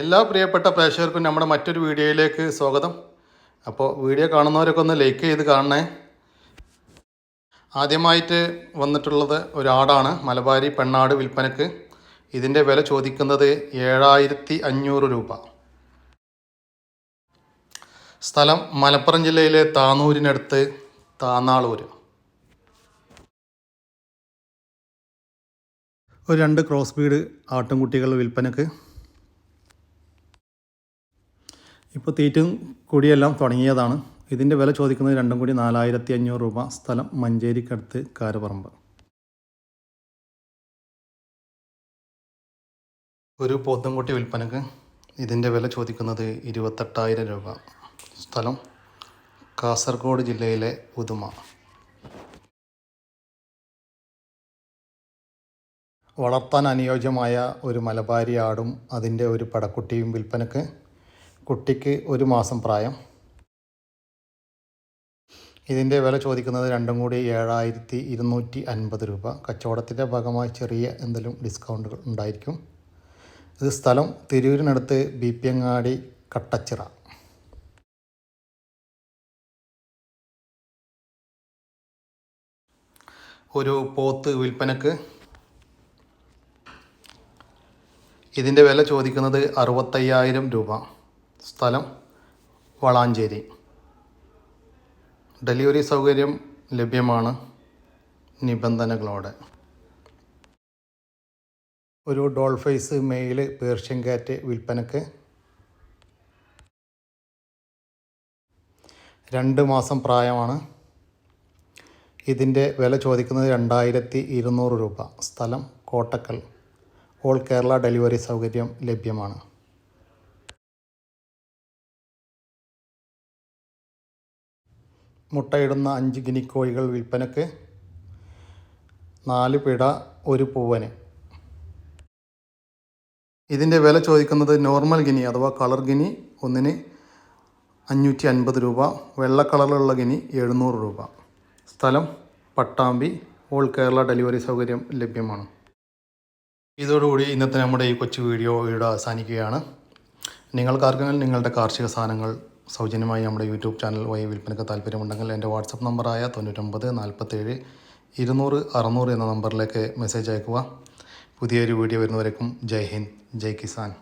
എല്ലാ പ്രിയപ്പെട്ട പ്രേക്ഷകർക്കും നമ്മുടെ മറ്റൊരു വീഡിയോയിലേക്ക് സ്വാഗതം. അപ്പോൾ വീഡിയോ കാണുന്നവരൊക്കെ ഒന്ന് ലൈക്ക് ചെയ്ത് കാണണേ. ആദ്യമായിട്ട് വന്നിട്ടുള്ളത് ഒരാടാണ് മലബാരി പെണ്ണാട് വിൽപ്പനക്ക്. ഇതിന്റെ വില ചോദിക്കുന്നത് ഏഴായിരത്തി അഞ്ഞൂറ് രൂപ. സ്ഥലം മലപ്പുറം ജില്ലയിലെ താനൂരിനടുത്ത് താന്നാളൂർ ഒരു രണ്ട് ക്രോസ് ബീഡ് ആട്ടുംകുട്ടികൾ വിൽപ്പനക്ക്. ഇപ്പോൾ തീറ്റും കുടിയെല്ലാം തുടങ്ങിയതാണ്. ഇതിന്റെ വില ചോദിക്കുന്നത് രണ്ടും കൂടി നാലായിരത്തി അഞ്ഞൂറ് രൂപ. സ്ഥലം മഞ്ചേരിക്കടുത്ത് കാരപറമ്പ്. ഒരു പോത്തുംകുട്ടി വിൽപ്പനക്ക് ഇതിന്റെ വില ചോദിക്കുന്നത് ഇരുപത്തെട്ടായിരം രൂപ. സ്ഥലം കാസർഗോഡ് ജില്ലയിലെ ഉദുമ. വളർത്താൻ അനുയോജ്യമായ ഒരു മലബാരി ആടും അതിന്റെ ഒരു പടക്കുട്ടിയും വിൽപ്പനക്ക് കുട്ടിക്ക് ഒരു മാസം പ്രായം. ഇതിന്റെ വില ചോദിക്കുന്നത് രണ്ടും കൂടി ഏഴായിരത്തി ഇരുന്നൂറ്റി അൻപത് രൂപ. കച്ചവടത്തിന്റെ ഭാഗമായി ചെറിയ എന്തെങ്കിലും ഡിസ്കൗണ്ടുകൾ ഉണ്ടായിരിക്കും. ഇത് സ്ഥലം തിരൂരിനടുത്ത് ബി പി അങ്ങാടി കട്ടച്ചിറ. ഒരു പോത്ത് വിൽപ്പനക്ക് ഇതിന്റെ വില ചോദിക്കുന്നത് അറുപത്തയ്യായിരം രൂപ. സ്ഥലം വളാഞ്ചേരി. ഡെലിവറി സൗകര്യം ലഭ്യമാണ് നിബന്ധനകളോടെ. ഒരു ഡോൾഫൈസ് മെയിൽ പേർഷ്യൻ കാറ്റ് വിൽപ്പനക്ക് രണ്ട് മാസം പ്രായമാണ്. ഇതിന്റെ വില ചോദിക്കുന്നത് രണ്ടായിരത്തി ഇരുന്നൂറ് രൂപ. സ്ഥലം കോട്ടക്കൽ. ഓൾ കേരള ഡെലിവറി സൗകര്യം ലഭ്യമാണ്. മുട്ടയിടുന്ന അഞ്ച് ഗിനിക്കോഴികൾ വിൽപ്പനക്ക് നാല് പിട ഒരു പൂവന്. ഇതിന്റെ വില ചോദിക്കുന്നത് നോർമൽ ഗിനി അഥവാ കളർ ഗിനി ഒന്നിന് അഞ്ഞൂറ്റി അൻപത് രൂപ വെള്ള കളറിലുള്ള ഗിനി എഴുന്നൂറ് രൂപ. സ്ഥലം പട്ടാമ്പി ഓൾ കേരള ഡെലിവറി സൗകര്യം ലഭ്യമാണ്. ഇതോടുകൂടി ഇന്നത്തെ നമ്മുടെ ഈ കൊച്ചു വീഡിയോ ഇവിടെ അവസാനിക്കുകയാണ്. നിങ്ങൾക്കാർക്കെങ്കിലും നിങ്ങളുടെ കാർഷിക സാധനങ്ങൾ സൗജന്യമായി നമ്മുടെ യൂട്യൂബ് ചാനൽ വഴി വിൽപ്പനയ്ക്ക് താല്പര്യമുണ്ടെങ്കിൽ എന്റെ വാട്സപ്പ് നമ്പറായ തൊണ്ണൂറ്റൊമ്പത് നാൽപ്പത്തേഴ് ഇരുന്നൂറ് അറുന്നൂറ് എന്ന നമ്പറിലേക്ക് മെസ്സേജ് അയക്കുക. പുതിയൊരു വീഡിയോ വരുന്നവരേക്കും ജയ് ഹിന്ദ് ജയ് കിസാൻ.